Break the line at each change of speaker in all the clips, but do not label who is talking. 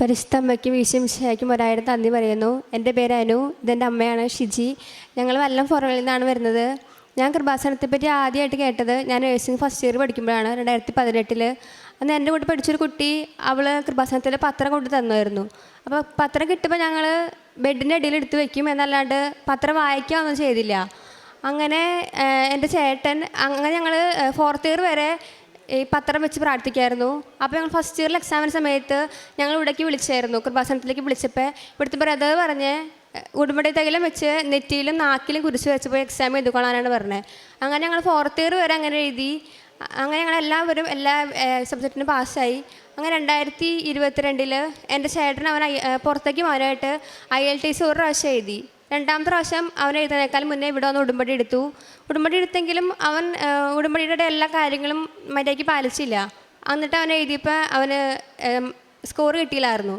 പരിശുദ്ധ അമ്മയ്ക്കും വീശും ശേഖയ്ക്കും ഒരായിരം നന്ദി പറയുന്നു. എന്റെ പേര് അനു ഇതെന്റെ അമ്മയാണ് ഷിജി. ഞങ്ങൾ വല്ലം ഫോറമിൽ നിന്നാണ് വരുന്നത്. ഞാൻ കൃപാസനത്തെ പറ്റി ആദ്യമായിട്ട് കേട്ടത് ഞാൻ നഴ്സിംഗ് ഫസ്റ്റ് ഇയർ പഠിക്കുമ്പോഴാണ് രണ്ടായിരത്തി പതിനെട്ടിൽ അന്ന് എന്റെ കൂടെ പഠിച്ചൊരു കുട്ടി അവൾ കൃപാസനത്തിൽ പത്രം കൊണ്ട് തന്നായിരുന്നു അപ്പോൾ പത്രം കിട്ടുമ്പോൾ ഞങ്ങൾ ബെഡിന്റെ അടിയിൽ എടുത്ത് വെക്കും എന്നല്ലാണ്ട് പത്രം വായിക്കുകയൊന്നും ചെയ്തില്ല. അങ്ങനെ എന്റെ ചേട്ടൻ അങ്ങനെ ഞങ്ങൾ ഫോർത്ത് ഇയർ വരെ ഈ പത്രം വെച്ച് പ്രാർത്ഥിക്കായിരുന്നു. അപ്പോൾ ഞങ്ങൾ ഫസ്റ്റ് ഇയറിൽ എക്സാമിന് സമയത്ത് ഞങ്ങൾ ഇവിടേക്ക് വിളിച്ചായിരുന്നു. കൃപാസനത്തിലേക്ക് വിളിച്ചപ്പോൾ ഇവിടുത്തെ ബ്രദർ പറഞ്ഞ് ഉടുമ്പടി തൈലം വെച്ച് നെറ്റിയിലും നാക്കിലും കുരിശ് വെച്ച് പോയി എക്സാം എഴുതിക്കൊള്ളാനാണ് പറഞ്ഞത് അങ്ങനെ ഞങ്ങൾ ഫോർത്ത് ഇയർ വരെ അങ്ങനെ എഴുതി. അങ്ങനെ ഞങ്ങൾ എല്ലാവരും എല്ലാ സബ്ജക്റ്റിനും പാസ്സായി അങ്ങനെ രണ്ടായിരത്തി ഇരുപത്തിരണ്ടിൽ എന്റെ ചേട്ടൻ അവൻ പുറത്തേക്ക് പോകാനായിട്ട് ഐ എൽ ടി സി ഒരു പ്രാവശ്യം എഴുതി. രണ്ടാമത്തെ പ്രാവശ്യം അവൻ എഴുതുന്നതിനേക്കാൾ മുന്നേ ഇവിടെ വന്ന് ഉടുമ്പടി എടുത്തു. ഉടുമ്പടി എടുത്തെങ്കിലും അവൻ ഉടുമ്പടിയുടെ എല്ലാ കാര്യങ്ങളും മര്യാദയ്ക്ക് പാലിച്ചില്ല. എന്നിട്ട് അവൻ എഴുതിയപ്പോൾ അവന് സ്കോർ കിട്ടിയില്ലായിരുന്നു.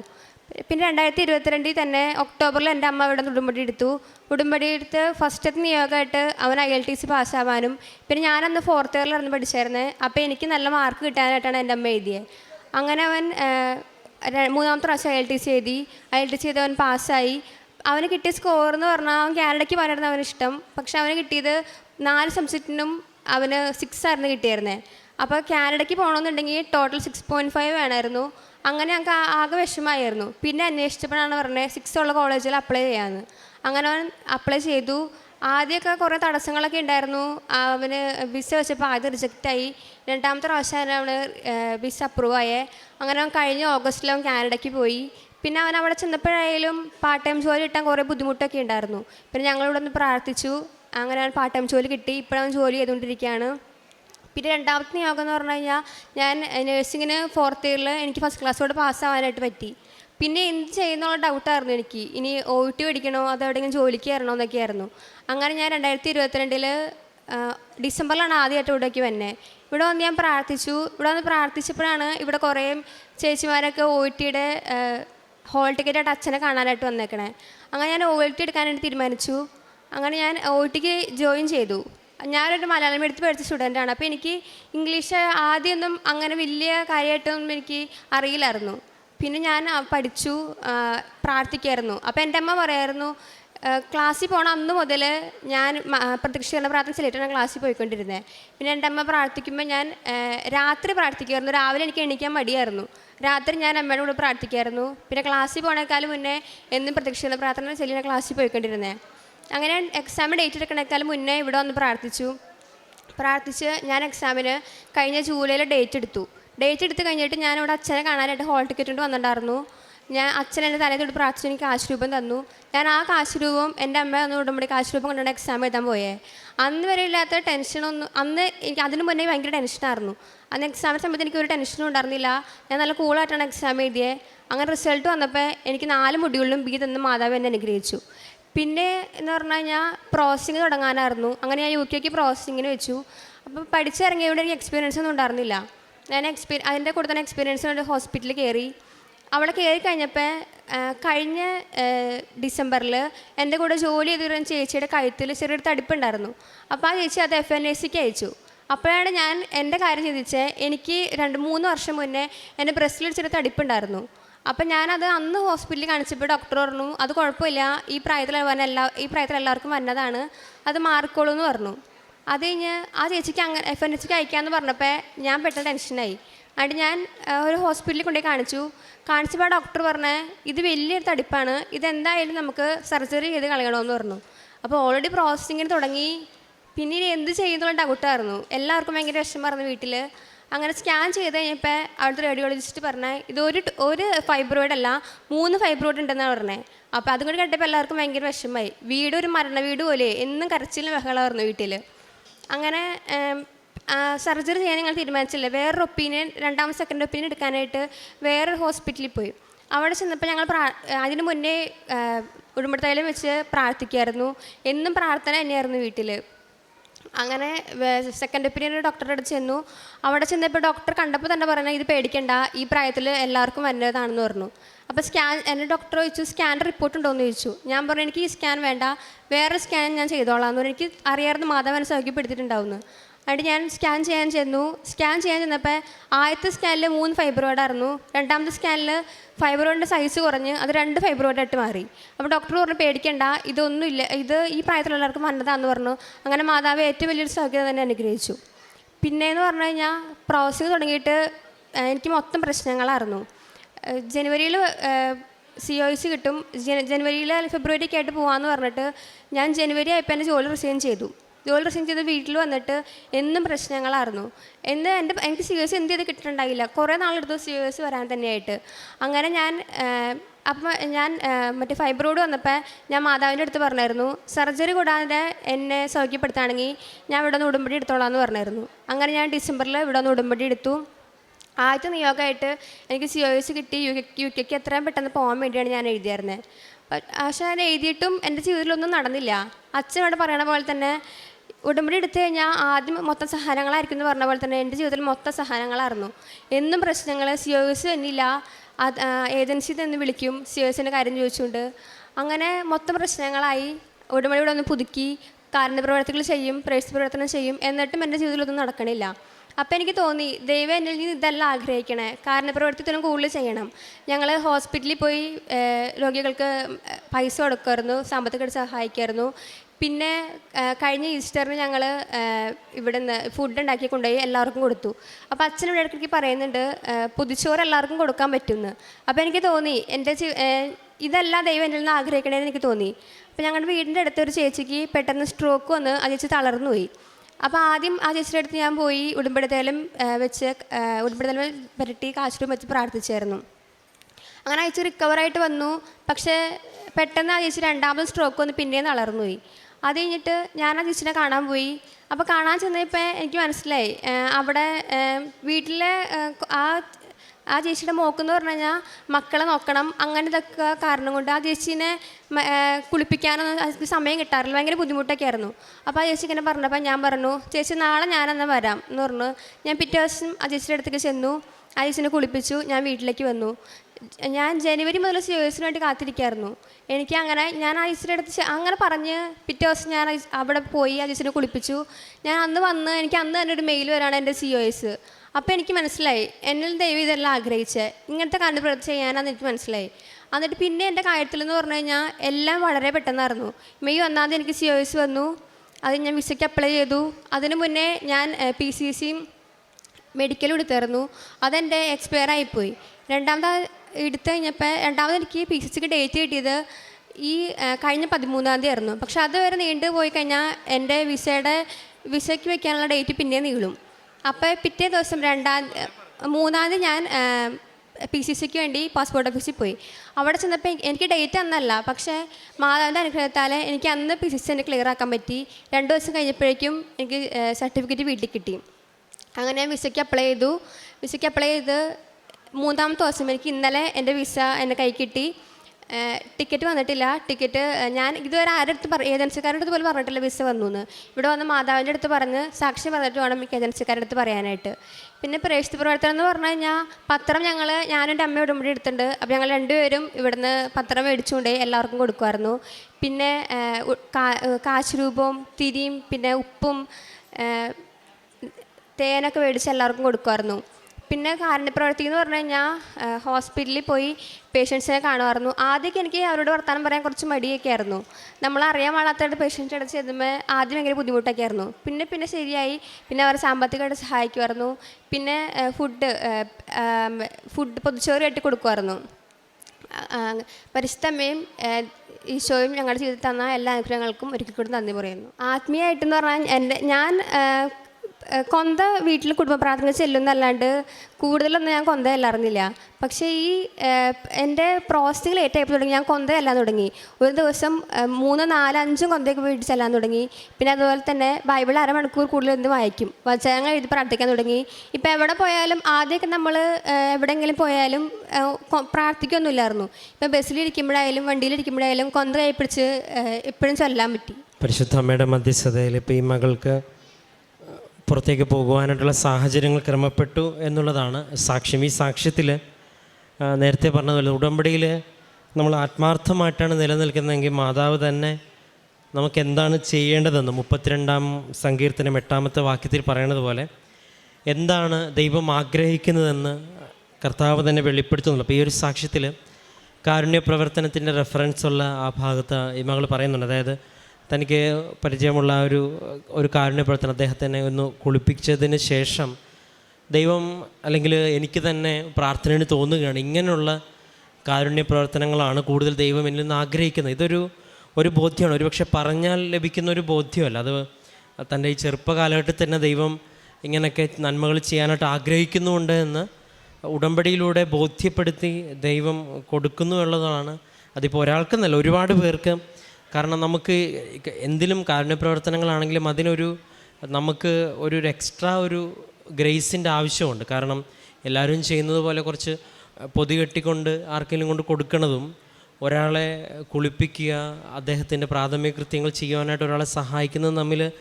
പിന്നെ രണ്ടായിരത്തി ഇരുപത്തിരണ്ടിൽ തന്നെ ഒക്ടോബറിൽ എന്റെ അമ്മ ഇവിടെ നിന്ന് ഉടുമ്പടി എടുത്തു. ഉടുമ്പടി എടുത്ത് ഫസ്റ്റത്തെ നിയോഗമായിട്ട് അവൻ ഐ എൽ ടി സി പാസ്സാവാനും പിന്നെ ഞാനന്ന് ഫോർത്ത് ഇയറിലായിരുന്നു പഠിച്ചായിരുന്നത് അപ്പോൾ എനിക്ക് നല്ല മാർക്ക് കിട്ടാനായിട്ടാണ് എന്റെ അമ്മ എഴുതിയത് അങ്ങനെ അവൻ മൂന്നാമത്തെ പ്രാവശ്യം ഐ എൽ ടി സി എഴുതി. ഐ എൽ ടി സി ചെയ്ത് അവൻ പാസ്സായി അവന് കിട്ടിയ സ്കോർ എന്ന് പറഞ്ഞാൽ അവൻ കാനഡയ്ക്ക് പോകാനായിരുന്നു അവന് ഇഷ്ടം. പക്ഷെ അവന് കിട്ടിയത് നാല് സബ്ജക്റ്റിനും അവന് സിക്സ് ആയിരുന്നു കിട്ടിയിരുന്നത് അപ്പോൾ കാനഡയ്ക്ക് പോകണമെന്നുണ്ടെങ്കിൽ ടോട്ടൽ സിക്സ് പോയിന്റ് ഫൈവ് വേണമായിരുന്നു അങ്ങനെ ഞങ്ങൾക്ക് ആകെ വിഷമമായിരുന്നു. പിന്നെ അന്വേഷിച്ചപ്പോഴാണ് പറഞ്ഞത് സിക്സ് ഉള്ള കോളേജിൽ അപ്ലൈ ചെയ്യാമെന്ന് അങ്ങനെ അവൻ അപ്ലൈ ചെയ്തു. ആദ്യമൊക്കെ കുറേ തടസ്സങ്ങളൊക്കെ ഉണ്ടായിരുന്നു. അവന് വിസ വെച്ചപ്പോൾ ആദ്യം റിജക്റ്റായി രണ്ടാമത്തെ പ്രാവശ്യം അവന് വിസ അപ്രൂവ് ആയേ. അങ്ങനെ അവൻ കഴിഞ്ഞ ഓഗസ്റ്റിൽ അവൻ കാനഡയ്ക്ക് പോയി. പിന്നെ അവൻ അവിടെ ചെന്നപ്പോഴായാലും പാർട്ട് ടൈം ജോലി കിട്ടാൻ കുറേ ബുദ്ധിമുട്ടൊക്കെ ഉണ്ടായിരുന്നു. പിന്നെ ഞങ്ങളിവിടെ ഒന്ന് പ്രാർത്ഥിച്ചു. അങ്ങനെ അവൻ പാർട്ട് ടൈം ജോലി കിട്ടി. ഇപ്പോഴവൻ ജോലി ചെയ്തുകൊണ്ടിരിക്കുകയാണ്. പിന്നെ രണ്ടാമത്തെ നിയോഗം എന്ന് പറഞ്ഞു കഴിഞ്ഞാൽ ഞാൻ നഴ്സിങ്ങിന് ഫോർത്ത് ഇയറിൽ എനിക്ക് ഫസ്റ്റ് ക്ലാസ്സോടെ പാസ്സാവാനായിട്ട് പറ്റി. പിന്നെ എന്ത് ചെയ്യുന്നുള്ള ഡൗട്ടായിരുന്നു എനിക്ക്. ഇനി ഒ ടി പഠിക്കണോ? അതോ എവിടെയെങ്കിലും ജോലിക്ക് കയറണോ എന്നൊക്കെയായിരുന്നു അങ്ങനെ ഞാൻ രണ്ടായിരത്തി ഇരുപത്തിരണ്ടിൽ ഡിസംബറിലാണ് ആദ്യമായിട്ട് ഇവിടേക്ക് വന്നെ. ഇവിടെ വന്ന് ഞാൻ പ്രാർത്ഥിച്ചു. ഇവിടെ വന്ന് പ്രാർത്ഥിച്ചപ്പോഴാണ് ഇവിടെ കുറേ ചേച്ചിമാരൊക്കെ ഒ ടിയുടെ ഹോൾ ടിക്കറ്റ് ആയിട്ട് അച്ഛനെ കാണാനായിട്ട് വന്നേക്കണേ. അങ്ങനെ ഞാൻ ഒ ടി എടുക്കാനായിട്ട് തീരുമാനിച്ചു. അങ്ങനെ ഞാൻ ഒ ടിക്ക് ജോയിൻ ചെയ്തു. ഞാനൊരു മലയാളം എടുത്ത് പഠിച്ച സ്റ്റുഡന്റാണ് അപ്പോൾ എനിക്ക് ഇംഗ്ലീഷ് ആദ്യമൊന്നും അങ്ങനെ വലിയ കാര്യമായിട്ടൊന്നും എനിക്ക് അറിയില്ലായിരുന്നു. പിന്നെ ഞാൻ പഠിച്ചു പ്രാർത്ഥിക്കായിരുന്നു. അപ്പോൾ എന്റെ അമ്മ പറയായിരുന്നു ക്ലാസ്സിൽ പോണ അന്ന് മുതൽ ഞാൻ പ്രത്യക്ഷീകരണ പ്രാർത്ഥന ചെല്ലിട്ടാണ് ക്ലാസ്സിൽ പോയിക്കൊണ്ടിരുന്നത് പിന്നെ എന്റെ അമ്മ പ്രാർത്ഥിക്കുമ്പോൾ ഞാൻ രാത്രി പ്രാർത്ഥിക്കുമായിരുന്നു രാവിലെ എനിക്ക് എണീക്കാൻ മടിയായിരുന്നു. രാത്രി ഞാൻ അമ്മയുടെ കൂടെ പ്രാർത്ഥിക്കായിരുന്നു. പിന്നെ ക്ലാസ്സിൽ പോണേക്കാളും മുന്നേ എന്നും പ്രതീക്ഷിക്കുന്ന പ്രാർത്ഥന ചെല്ലിയുടെ ക്ലാസ്സിൽ പോയിക്കൊണ്ടിരുന്നത് അങ്ങനെ എക്സാം ഡേറ്റ് എടുക്കണേക്കാളും മുന്നേ ഇവിടെ വന്ന് പ്രാർത്ഥിച്ചു. പ്രാർത്ഥിച്ച് ഞാൻ എക്സാമിന് കഴിഞ്ഞ ജൂലൈയിൽ ഡേറ്റ് എടുത്തു. ഡേറ്റ് എടുത്ത് കഴിഞ്ഞിട്ട് ഞാൻ ഇവിടെ അച്ഛനെ കാണാനായിട്ട് ഹോൾ ടിക്കറ്റ് കൊണ്ട് വന്നിട്ടുണ്ടായിരുന്നു. ഞാൻ അച്ഛൻ എന്റെ തലേത്തോട് പ്രാർത്ഥിച്ച് എനിക്ക് കാശ് തന്നു. ഞാൻ ആ കാശ് രൂപം എന്റെ അമ്മ ഒന്ന് ഉടമ്പടി കാശ് രൂപം കൊണ്ടാണ് എക്സാം എഴുതാൻ പോയേ. അന്ന് വരെ ഇല്ലാത്ത ടെൻഷനൊന്നും അന്ന് എനിക്ക് അതിന് മുന്നേ ഭയങ്കര ടെൻഷനായിരുന്നു അന്ന് എക്സാം സമയത്ത് എനിക്ക് ഒരു ടെൻഷനും ഉണ്ടായിരുന്നില്ല. ഞാൻ നല്ല കൂളായിട്ടാണ് എക്സാം എഴുതിയത് അങ്ങനെ റിസൾട്ട് വന്നപ്പോൾ എനിക്ക് നാല് മൊഡ്യൂളിലും ബി തന്ന മാതാവ് എന്നെ അനുഗ്രഹിച്ചു. പിന്നെ എന്ന് പറഞ്ഞു കഴിഞ്ഞാൽ പ്രോസസ്സിങ് തുടങ്ങാനായിരുന്നു. അങ്ങനെ ഞാൻ യു കെക്ക് പ്രോസസ്സിങ്ങിന് വെച്ചു. അപ്പോൾ പഠിച്ചിറങ്ങിയവിടെ എനിക്ക് എക്സ്പീരിയൻസ് ഒന്നും ഉണ്ടായിരുന്നില്ല. ഞാൻ എക്സ്പീരി അതിന്റെ കൂടെ തന്നെ എക്സ്പീരിയൻസ് കൊണ്ട് ഹോസ്പിറ്റലിൽ കയറി അവിടെ കയറി കഴിഞ്ഞപ്പോൾ കഴിഞ്ഞ ഡിസംബറിൽ എന്റെ കൂടെ ജോലി ചെയ്തിരുന്ന ചേച്ചിയുടെ കഴുത്തിൽ ചെറിയൊരു തടിപ്പുണ്ടായിരുന്നു. അപ്പോൾ ആ ചേച്ചി അത് എഫ് എൻ എ സിക്ക് അയച്ചു. അപ്പോഴാണ് ഞാൻ എന്റെ കാര്യം ചിന്തിച്ചത് എനിക്ക് രണ്ട് മൂന്ന് വർഷം മുന്നേ എന്റെ ബ്രസ്റ്റിൽ ചെറിയ തടിപ്പുണ്ടായിരുന്നു. അപ്പം ഞാനത് അന്ന് ഹോസ്പിറ്റലിൽ കാണിച്ചപ്പോൾ ഡോക്ടർ പറഞ്ഞു അത് കുഴപ്പമില്ല. ഈ പ്രായത്തിൽ വന്ന എല്ലാ ഈ പ്രായത്തിൽ എല്ലാവർക്കും വന്നതാണ്. അത് മാറിക്കോളൂ എന്ന് പറഞ്ഞു. അത് കഴിഞ്ഞ് ആ ചേച്ചിക്ക് അങ്ങനെ എഫ് എൻ എച്ചിക്ക് അയക്കാമെന്ന് പറഞ്ഞപ്പോൾ ഞാൻ പെട്ടെന്ന് ടെൻഷനായി. എന്നിട്ട് ഞാൻ ഒരു ഹോസ്പിറ്റലിൽ കൊണ്ടുപോയി കാണിച്ചു. കാണിച്ചപ്പോൾ ഡോക്ടർ പറഞ്ഞേ ഇത് വലിയൊരു തടിപ്പാണ്. ഇതെന്തായാലും നമുക്ക് സർജറി ചെയ്ത് കളയണമെന്ന് പറഞ്ഞു. അപ്പോൾ ഓൾറെഡി പ്രോസസ്സിങ്ങിന് തുടങ്ങി. പിന്നെ ഇനി എന്ത് ചെയ്യുന്നുള്ള ഡൗട്ടായിരുന്നു എല്ലാവർക്കും ഭയങ്കര വിഷമമായിരുന്നു വീട്ടിൽ അങ്ങനെ സ്കാൻ ചെയ്ത് കഴിഞ്ഞപ്പോൾ അവിടുത്തെ റേഡിയോളജിസ്റ്റ് പറഞ്ഞത് ഇത് ഒരു ഒരു ഫൈബ്രോയിഡ് അല്ല മൂന്ന് ഫൈബ്രോയിഡ് ഉണ്ടെന്നാണ് പറഞ്ഞത് അപ്പോൾ അതും കൂടി കേട്ടപ്പോൾ എല്ലാവർക്കും ഭയങ്കര വിഷമമായി. വീട് ഒരു മരണ വീട് പോലെ എന്നും കരച്ചിലും ബഹളമായിരുന്നു വീട്ടിൽ അങ്ങനെ സർജറി ചെയ്യാൻ ഞങ്ങൾ തീരുമാനിച്ചില്ല. വേറൊരു ഒപ്പീനിയൻ രണ്ടാമത് സെക്കൻഡ് ഒപ്പീനിയൻ എടുക്കാനായിട്ട് വേറൊരു ഹോസ്പിറ്റലിൽ പോയി. അവിടെ ചെന്നപ്പോൾ ഞങ്ങൾ പ്രാ അതിന് മുന്നേ ഉടുമ്പടത്തൈലം വെച്ച് പ്രാർത്ഥിക്കുമായിരുന്നു എന്നും പ്രാർത്ഥന തന്നെയായിരുന്നു വീട്ടിൽ അങ്ങനെ സെക്കൻഡ് ഒപ്പീനിയൻ ഡോക്ടറുടെ അടുത്ത് ചെന്നു. അവിടെ ചെന്നപ്പോൾ ഡോക്ടർ കണ്ടപ്പോൾ തന്നെ പറഞ്ഞാൽ ഇത് പേടിക്കണ്ട ഈ പ്രായത്തിൽ എല്ലാവർക്കും വരുന്നതാണെന്ന് പറഞ്ഞു. അപ്പോൾ സ്കാൻ എന്റെ ഡോക്ടർ ചോദിച്ചു സ്കാൻ റിപ്പോർട്ട് ഉണ്ടോ എന്ന് ചോദിച്ചു. ഞാൻ പറഞ്ഞു എനിക്ക് ഈ സ്കാൻ വേണ്ട വേറെ സ്കാൻ ഞാൻ ചെയ്തോളാം എന്ന് പറഞ്ഞു. എനിക്ക് അറിയാമായിരുന്നു മാതാവിനെ സൗഖ്യപ്പെടുത്തിയിട്ടുണ്ടാവുന്നു എന്നിട്ട് ഞാൻ സ്കാൻ ചെയ്യാൻ ചെന്നു. സ്കാൻ ചെയ്യാൻ ചെന്നപ്പോൾ ആദ്യത്തെ സ്കാനിൽ മൂന്ന് ഫൈബ്രോയിഡായിരുന്നു രണ്ടാമത്തെ സ്കാനിൽ ഫൈബ്രോയിഡിന്റെ സൈസ് കുറഞ്ഞ് അത് രണ്ട് ഫൈബ്രോയിഡായിട്ട് മാറി. അപ്പോൾ ഡോക്ടർ പറഞ്ഞു പേടിക്കണ്ട. ഇതൊന്നുമില്ല ഇത് ഈ പ്രായത്തിലുള്ളവർക്ക് വന്നതാന്ന് പറഞ്ഞു. അങ്ങനെ മാതാവ് ഏറ്റവും വലിയൊരു സൗകര്യം തന്നെ അനുഗ്രഹിച്ചു. പിന്നെയെന്ന് പറഞ്ഞു കഴിഞ്ഞാൽ പ്രോസസ്സ് തുടങ്ങിയിട്ട് എനിക്ക് മൊത്തം പ്രശ്നങ്ങളായിരുന്നു. ജനുവരിയിൽ സി ഒ സി കിട്ടും. ജന ജനുവരിയിൽ ഫെബ്രുവരി ആയിട്ട് പോകാമെന്ന് പറഞ്ഞിട്ട് ഞാൻ ജനുവരി ആയപ്പോൾ എന്റെ ജോലി റിസൈൻ ചെയ്തു. ജോലി റിസീവ് ചെയ്ത് വീട്ടിൽ വന്നിട്ട് എന്നും പ്രശ്നങ്ങളായിരുന്നു. എന്ത് എന്റെ എനിക്ക് സി എസ് എന്ത് ചെയ്ത് കിട്ടുന്നുണ്ടായില്ല കുറേ നാളെടുത്തു എസ് വരാൻ തന്നെയായിട്ട്. അങ്ങനെ ഞാൻ അപ്പം ഞാൻ മറ്റേ ഫൈബ്രോയിഡ് വന്നപ്പോൾ ഞാൻ മാതാവിന്റെ അടുത്ത് പറഞ്ഞായിരുന്നു സർജറി കൂടാതെ എന്നെ സൗഖ്യപ്പെടുത്തുകയാണെങ്കിൽ ഞാൻ ഇവിടെ നിന്ന് ഉടമ്പടി എടുത്തോളാം എന്ന് പറഞ്ഞായിരുന്നു. അങ്ങനെ ഞാൻ ഡിസംബറിൽ ഇവിടെ നിന്ന് ഉടമ്പടി എടുത്തു. ആദ്യത്തെ നിയോഗമായിട്ട് എനിക്ക് സി ഒ എസ് കിട്ടി യു യു കെക്ക് എത്രയും പെട്ടെന്ന് പോകാൻ വേണ്ടിയാണ് ഞാൻ എഴുതിയായിരുന്നത് പക്ഷേ ഞാൻ എഴുതിയിട്ടും എന്റെ ജീവിതത്തിലൊന്നും നടന്നില്ല. അച്ഛൻ ഇവിടെ പറയണ പോലെ തന്നെ ഉടമ്പടി എടുത്തു കഴിഞ്ഞാൽ ആദ്യം മൊത്തം സഹനങ്ങളായിരിക്കും എന്ന് പറഞ്ഞ പോലെ തന്നെ എന്റെ ജീവിതത്തിൽ മൊത്തം സഹനങ്ങളായിരുന്നു. എന്നും പ്രശ്നങ്ങൾ സി ഒ എസ് തന്നില്ല അത് ഏജൻസിയിൽ നിന്ന് വിളിക്കും. സി ഒ എസിന്റെ കാര്യം ചോദിച്ചുകൊണ്ട്. അങ്ങനെ മൊത്തം പ്രശ്നങ്ങളായി ഉടമ്പടി ഇവിടെ ഒന്ന് പുതുക്കി കാരുണ്യ പ്രവർത്തികൾ ചെയ്യും പ്രേസ് പ്രവർത്തനം ചെയ്യും. എന്നിട്ടും എന്റെ ജീവിതത്തിലൊന്നും നടക്കണില്ല. അപ്പോൾ എനിക്ക് തോന്നി ദൈവം എന്നിൽ നിന്ന് ഇതല്ല ആഗ്രഹിക്കണേ. കാരണ പ്രവർത്തിത്തിനും കൂടുതൽ ചെയ്യണം. ഞങ്ങൾ ഹോസ്പിറ്റലിൽ പോയി രോഗികൾക്ക് പൈസ കൊടുക്കുമായിരുന്നു. സാമ്പത്തികമായിട്ട് സഹായിക്കുമായിരുന്നു. പിന്നെ കഴിഞ്ഞ ഈസ്റ്ററിന് ഞങ്ങൾ ഇവിടെ നിന്ന് ഫുഡ് ഉണ്ടാക്കി കൊണ്ടുപോയി എല്ലാവർക്കും കൊടുത്തു. അപ്പോൾ അച്ഛൻ ഇവിടെ ഇടയ്ക്ക് പറയുന്നുണ്ട് പുതുച്ചോറ് എല്ലാവർക്കും കൊടുക്കാൻ പറ്റുമെന്ന് അപ്പോൾ എനിക്ക് തോന്നി എന്റെ ഇതെല്ലാം ദൈവം എന്നിൽ നിന്ന് ആഗ്രഹിക്കണേന്ന് എനിക്ക് തോന്നി. അപ്പോൾ ഞങ്ങളുടെ വീടിന്റെ അടുത്തൊരു ചേച്ചിക്ക് പെട്ടെന്ന് സ്ട്രോക്ക് വന്ന് ആ ചേച്ചി തളർന്നു പോയി. അപ്പോൾ ആദ്യം ആ ചേച്ചിയുടെ അടുത്ത് ഞാൻ പോയി ഉടുമ്പെടുത്തേലും വെച്ച് ഉടുമ്പെടുത്തേലും പുരട്ടി കാശും വെച്ച് പ്രാർത്ഥിച്ചായിരുന്നു. അങ്ങനെ ആ ചേച്ചി റിക്കവറായിട്ട് വന്നു. പക്ഷേ പെട്ടെന്ന് ആ ചേച്ചി രണ്ടാമത് സ്ട്രോക്ക് വന്ന് പിന്നെയും തളർന്നു പോയി. അത് കഴിഞ്ഞിട്ട് ഞാൻ ആ ചേച്ചിനെ കാണാൻ പോയി. അപ്പോൾ കാണാൻ ചെന്നപ്പോൾ എനിക്ക് മനസ്സിലായി. അവിടെ വീട്ടിലെ ആ ആ ചേച്ചിയുടെ മോക്കെന്ന് പറഞ്ഞു കഴിഞ്ഞാൽ മക്കളെ നോക്കണം. അങ്ങനെ ഇതൊക്കെ കാരണം കൊണ്ട് ആ ചേച്ചീനെ കുളിപ്പിക്കാനൊന്നും സമയം കിട്ടാറില്ല. ഭയങ്കര ബുദ്ധിമുട്ടൊക്കെ ആയിരുന്നു അപ്പോൾ ആ ചേച്ചി ഇങ്ങനെ പറഞ്ഞപ്പോൾ ഞാൻ പറഞ്ഞു ചേച്ചി നാളെ ഞാനെന്നാൽ വരാം. എന്ന് പറഞ്ഞു. ഞാൻ പിറ്റേ ദിവസം ആ ചേച്ചിയുടെ അടുത്തേക്ക് ചെന്നു. ആ ചേച്ചിനെ കുളിപ്പിച്ചു. ഞാൻ വീട്ടിലേക്ക് വന്നു. ഞാൻ ജനുവരി മുതൽ സിയോസിന് വേണ്ടി കാത്തിരിക്കായിരുന്നു. എനിക്ക് അങ്ങനെ ഞാൻ ആ ചേച്ചിയുടെ അടുത്ത് അങ്ങനെ പറഞ്ഞ് പിറ്റേ ദിവസം ഞാൻ അവിടെ പോയി ആ കുളിപ്പിച്ചു. ഞാൻ അന്ന് വന്ന് എനിക്ക് അന്ന് തന്നെ ഒരു മെയിൽ വരാണ് എന്റെ സി ഒ എസ് അപ്പോൾ എനിക്ക് മനസ്സിലായി എന്നിൽ ദൈവം ഇതെല്ലാം ആഗ്രഹിച്ച്. ഇങ്ങനത്തെ കാര്യം പ്രവർത്തി ചെയ്യാനാണെന്ന് എനിക്ക് മനസ്സിലായി. എന്നിട്ട് പിന്നെ എന്റെ കാര്യത്തിൽ എന്ന് പറഞ്ഞു കഴിഞ്ഞാൽ എല്ലാം വളരെ പെട്ടെന്നായിരുന്നു. മെയ് ഒന്നാമത് എനിക്ക് സി ഒ എസ് വന്നു. അത് ഞാൻ വിസയ്ക്ക് അപ്ലൈ ചെയ്തു. അതിന് മുന്നേ ഞാൻ പി സി സിയും മെഡിക്കലും എടുത്തായിരുന്നു. അതെന്റെ എക്സ്പയർ ആയിപ്പോയി. രണ്ടാമത് എടുത്തു കഴിഞ്ഞപ്പോൾ രണ്ടാമത് എനിക്ക് പി സി സിക്ക് ഡേറ്റ് കിട്ടിയത് ഈ കഴിഞ്ഞ പതിമൂന്നാം തീയതി ആയിരുന്നു. പക്ഷെ അതുവരെ നീണ്ടു പോയി കഴിഞ്ഞാൽ എന്റെ വിസയുടെ വിസയ്ക്ക് വെക്കാനുള്ള ഡേറ്റ് പിന്നെ നീളും. അപ്പോൾ പിറ്റേ ദിവസം രണ്ടാം മൂന്നാം തീയതി ഞാൻ പി സി സിക്ക് വേണ്ടി പാസ്പോർട്ട് ഓഫീസിൽ പോയി. അവിടെ ചെന്നപ്പോൾ എനിക്ക് ഡേറ്റ് അന്നല്ല പക്ഷേ മാതാവിന്റെ അനുഗ്രഹത്താൽ എനിക്ക് അന്ന് പി സി സി തന്നെ ക്ലിയർ ആക്കാൻ പറ്റി. രണ്ട് ദിവസം കഴിഞ്ഞപ്പോഴേക്കും എനിക്ക് സർട്ടിഫിക്കറ്റ് വീട്ടിൽ കിട്ടി. അങ്ങനെ ഞാൻ വിസയ്ക്ക് അപ്ലൈ ചെയ്തു. വിസയ്ക്ക് അപ്ലൈ ചെയ്ത് മൂന്നാമത്തെ ദിവസം എനിക്ക് ഇന്നലെ എന്റെ വിസ എന്റെ കൈ കിട്ടി. ടിക്കറ്റ് വന്നിട്ടില്ല. ടിക്കറ്റ് ഞാൻ ഇതുവരെ ആരുടെ അടുത്ത് പറ ഏജൻസിക്കാരുടെ അടുത്ത് പോലും പറഞ്ഞിട്ടില്ല വിസ വന്നു എന്ന് ഇവിടെ വന്ന് മാതാവിന്റെ അടുത്ത് പറഞ്ഞ് സാക്ഷി പറഞ്ഞിട്ട് വേണം എനിക്ക് ഏജൻസിക്കാരുടെ അടുത്ത് പറയാനായിട്ട്. പിന്നെ പ്രേക്ഷിത പ്രവർത്തനം എന്ന് പറഞ്ഞു കഴിഞ്ഞാൽ പത്രം ഞങ്ങൾ ഞാനും എന്റെ അമ്മ ഉടമ്പടി എടുത്തിട്ടുണ്ട്. അപ്പോൾ ഞങ്ങൾ രണ്ടുപേരും ഇവിടുന്ന് പത്രം മേടിച്ചുകൊണ്ട് എല്ലാവർക്കും കൊടുക്കുമായിരുന്നു. പിന്നെ കാശ് രൂപവും തിരിയും പിന്നെ ഉപ്പും തേനൊക്കെ മേടിച്ച് എല്ലാവർക്കും കൊടുക്കുമായിരുന്നു. പിന്നെ കാരുണ്യപ്രവർത്തി എന്ന് പറഞ്ഞു കഴിഞ്ഞാൽ ഹോസ്പിറ്റലിൽ പോയി പേഷ്യൻസിനെ കാണുമായിരുന്നു. ആദ്യമൊക്കെ എനിക്ക് അവരോട് വർത്തമാനം പറയാൻ കുറച്ച് മടിയൊക്കെ ആയിരുന്നു. നമ്മൾ അറിയാൻ പാടാത്തവരുടെ പേഷ്യൻസ് അടുത്ത് ചെല്ലുമ്പോൾ ആദ്യം ഭയങ്കര ബുദ്ധിമുട്ടൊക്കെ ആയിരുന്നു. പിന്നെ പിന്നെ ശരിയായി. പിന്നെ അവർ സാമ്പത്തികമായിട്ട് സഹായിക്കുമായിരുന്നു. പിന്നെ ഫുഡ് ഫുഡ് പൊതുച്ചോറ് കെട്ടി കൊടുക്കുമായിരുന്നു. പരിശുദ്ധമ്മയും ഈശോയും ഞങ്ങളുടെ ജീവിതത്തിൽ തന്ന എല്ലാ അനുഗ്രഹങ്ങൾക്കും ഒരിക്കൽ കൂടി നന്ദി പറയുന്നു. ആത്മീയമായിട്ടെന്ന് പറഞ്ഞാൽ എന്റെ ഞാൻ കൊന്ത വീട്ടിൽ കുടുംബ പ്രാർത്ഥന ചെല്ലുന്നല്ലാണ്ട് കൂടുതലൊന്നും ഞാൻ കൊന്ത അറിഞ്ഞില്ല പക്ഷേ ഈ എന്റെ പ്രോസ്റ്റിങ് ലേറ്റ് ആയപ്പോൾ തുടങ്ങി ഞാൻ കൊന്ത തുടങ്ങി. ഒരു ദിവസം മൂന്ന് നാല് അഞ്ചും കൊന്തയൊക്കെ വീട്ടിൽ ചെല്ലാൻ തുടങ്ങി. പിന്നെ അതുപോലെ തന്നെ ബൈബിൾ അരമണിക്കൂർ കൂടുതൽ എന്ത് വായിക്കും. വചനങ്ങൾ എഴുതി പ്രാർത്ഥിക്കാൻ തുടങ്ങി. ഇപ്പം എവിടെ പോയാലും ആദ്യമൊക്കെ നമ്മൾ എവിടെയെങ്കിലും പോയാലും പ്രാർത്ഥിക്കൊന്നുമില്ലായിരുന്നു. ഇപ്പം ബസ്സിലിരിക്കുമ്പോഴായാലും വണ്ടിയിലിരിക്കുമ്പോഴായാലും കൊന്ത കൈപ്പിടിച്ച് എപ്പോഴും ചൊല്ലാൻ പറ്റി.
പരിശുദ്ധ അമ്മയുടെ മധ്യസ്ഥതയിൽ ഇപ്പോൾ ഈ മകൾക്ക് പുറത്തേക്ക് പോകുവാനായിട്ടുള്ള സാഹചര്യങ്ങൾ ക്രമപ്പെട്ടു എന്നുള്ളതാണ് സാക്ഷ്യം. ഈ സാക്ഷ്യത്തിൽ നേരത്തെ പറഞ്ഞതുപോലെ ഉടമ്പടിയിൽ നമ്മൾ ആത്മാർത്ഥമായിട്ടാണ് നിലനിൽക്കുന്നതെങ്കിൽ മാതാവ് തന്നെ നമുക്ക് എന്താണ് ചെയ്യേണ്ടതെന്ന് മുപ്പത്തിരണ്ടാം സങ്കീർത്തനം എട്ടാമത്തെ വാക്യത്തിൽ പറയണത് പോലെ എന്താണ് ദൈവം ആഗ്രഹിക്കുന്നതെന്ന് കർത്താവ് തന്നെ വെളിപ്പെടുത്തുന്നുള്ളൂ അപ്പോൾ ഈ ഒരു സാക്ഷ്യത്തിൽ കാരുണ്യ പ്രവർത്തനത്തിന്റെ റെഫറൻസ് ഉള്ള ആ ഭാഗത്ത് ഈ മകൾ പറയുന്നുണ്ട്. അതായത് തനിക്ക് പരിചയമുള്ള ഒരു ഒരു കാരുണ്യ പ്രവർത്തനം അദ്ദേഹത്തിനെ ഒന്ന് കുളിപ്പിച്ചതിന് ശേഷം ദൈവം അല്ലെങ്കിൽ എനിക്ക് തന്നെ പ്രാർത്ഥനയിൽ തോന്നുകയാണ് ഇങ്ങനെയുള്ള കാരുണ്യ പ്രവർത്തനങ്ങളാണ് കൂടുതൽ ദൈവം എന്നിൽ നിന്ന് ആഗ്രഹിക്കുന്നത്. ഇതൊരു ഒരു ബോധ്യമാണ്. ഒരുപക്ഷെ പറഞ്ഞാൽ ലഭിക്കുന്ന ഒരു ബോധ്യമല്ല. അത് തന്റെ ഈ ചെറുപ്പകാലഘട്ടത്തിൽ തന്നെ ദൈവം ഇങ്ങനെയൊക്കെ നന്മകൾ ചെയ്യാനായിട്ട് ആഗ്രഹിക്കുന്നുണ്ട് എന്ന് ഉടമ്പടിയിലൂടെ ബോധ്യപ്പെടുത്തി ദൈവം കൊടുക്കുന്നു എന്നുള്ളതാണ്. അതിപ്പോൾ ഒരാൾക്കെന്നല്ല ഒരുപാട് പേർക്ക് കാരണം നമുക്ക് എന്തിലും കാരുണ്യപ്രവർത്തനങ്ങളാണെങ്കിലും അതിനൊരു നമുക്ക് ഒരു എക്സ്ട്രാ ഒരു ഗ്രേസിന്റെ ആവശ്യമുണ്ട്. കാരണം എല്ലാവരും ചെയ്യുന്നത് പോലെ കുറച്ച് പൊതി കെട്ടിക്കൊണ്ട് ആർക്കെങ്കിലും കൊണ്ട് കൊടുക്കണതും ഒരാളെ കുളിപ്പിക്കുക അദ്ദേഹത്തിന്റെ പ്രാഥമിക കൃത്യങ്ങൾ ചെയ്യുവാനായിട്ട് ഒരാളെ സഹായിക്കുന്നതും തമ്മിൽ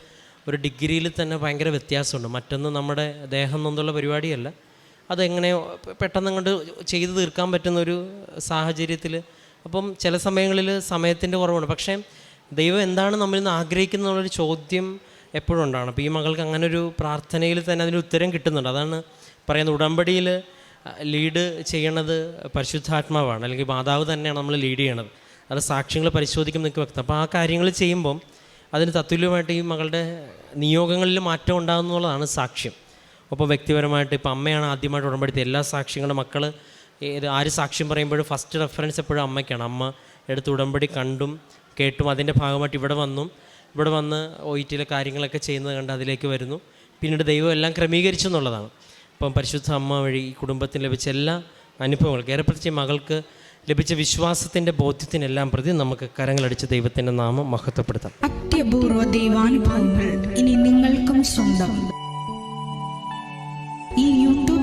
ഒരു ഡിഗ്രിയിൽ തന്നെ ഭയങ്കര വ്യത്യാസമുണ്ട്. മറ്റൊന്ന് നമ്മുടെ ദേഹം നൊന്നുള്ള പരിപാടിയല്ല. അതെങ്ങനെ പെട്ടെന്ന് അങ്ങോട്ട് ചെയ്തു തീർക്കാൻ പറ്റുന്ന ഒരു സാഹചര്യത്തിൽ അപ്പം ചില സമയങ്ങളിൽ സമയത്തിന്റെ കുറവുണ്ട്. പക്ഷേ ദൈവം എന്താണ് നമ്മളിൽ നിന്ന് ഒരു ചോദ്യം എപ്പോഴും ഉണ്ടാണ് അപ്പോൾ ഈ മകൾക്ക് അങ്ങനെ ഒരു പ്രാർത്ഥനയിൽ തന്നെ അതിന് ഉത്തരം കിട്ടുന്നുണ്ട്. അതാണ് പറയുന്നത്. ഉടമ്പടിയിൽ ലീഡ് ചെയ്യണത് പരിശുദ്ധാത്മാവാണ്. അല്ലെങ്കിൽ മാതാവ് തന്നെയാണ് നമ്മൾ ലീഡ് ചെയ്യണത്. അത് സാക്ഷ്യങ്ങൾ പരിശോധിക്കും നിങ്ങൾക്ക് വ്യക്തം. അപ്പോൾ ആ കാര്യങ്ങൾ ചെയ്യുമ്പം അതിന് തത്തുല്യമായിട്ട് ഈ മകളുടെ നിയോഗങ്ങളിൽ മാറ്റം ഉണ്ടാകുന്നുള്ളതാണ് സാക്ഷ്യം. അപ്പോൾ വ്യക്തിപരമായിട്ട് ഇപ്പം അമ്മയാണ് ആദ്യമായിട്ട് ഉടമ്പടുത്തിയത് എല്ലാ സാക്ഷ്യങ്ങളുടെ മക്കൾ ഏത് ആര് സാക്ഷ്യം പറയുമ്പോഴും ഫസ്റ്റ് റെഫറൻസ് എപ്പോഴും അമ്മയ്ക്കാണ്. അമ്മ എടുത്ത് ഉടമ്പടി കണ്ടും കേട്ടും അതിന്റെ ഭാഗമായിട്ട് ഇവിടെ വന്നു. ഇവിടെ വന്ന് ഒ ഇ ടിയിലെ കാര്യങ്ങളൊക്കെ ചെയ്യുന്നത് കണ്ട് അതിലേക്ക് വരുന്നു. പിന്നീട് ദൈവം എല്ലാം ക്രമീകരിച്ചു എന്നുള്ളതാണ്. അപ്പം പരിശുദ്ധ അമ്മ വഴി ഈ കുടുംബത്തിന് ലഭിച്ച എല്ലാ അനുഭവങ്ങളും ഏറെ പ്രത്യേകിച്ച് മകൾക്ക് ലഭിച്ച വിശ്വാസത്തിന്റെ ബോധ്യത്തിനെല്ലാം പ്രതി നമുക്ക് കരങ്ങളടിച്ച് ദൈവത്തിന്റെ നാമം മഹത്വപ്പെടുത്താം.
അത്യപൂർവ ദൈവാനുഭവങ്ങൾ ഇനി നിങ്ങൾക്കും സ്വന്തം.